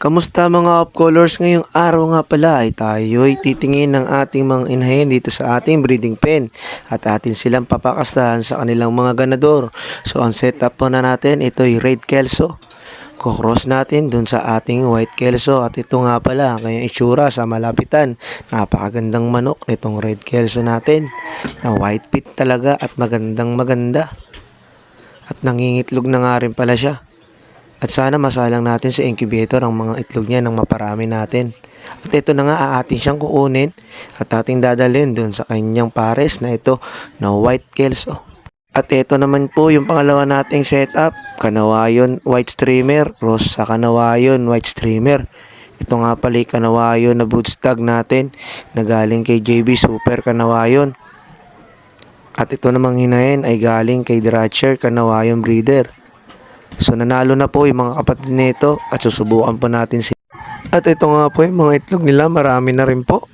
Kamusta mga up-colors? Ngayong araw nga pala ay tayo ay titingin ng ating mga inahin dito sa ating breeding pen at atin silang papakastahan sa kanilang mga ganador. So ang setup po na natin ito ay Red Kelso. Kukross natin dun sa ating White Kelso at ito nga pala ang kanyang itsura sa malapitan. Napakagandang manok itong Red Kelso natin na white pit talaga at magandang maganda. At nangingitlog na nga rin pala siya. At sana masalang natin sa incubator ang mga itlog niya ng maparami natin. At ito na nga aatin siyang kukunin at ating dadalhin dun sa kanyang pares na ito na white kelso. At ito naman po yung pangalawa nating setup, kanawayon white streamer, cross sa kanawayon white streamer. Ito nga pala yung kanawayon na broodstag natin na galing kay JB Super Kanawayon. At ito namang hinayin ay galing kay Dratcher Kanawayon Breeder. So nanalo na po yung mga kapatid nito at susubukan po natin si At ito nga po yung mga itlog nila, marami na rin po.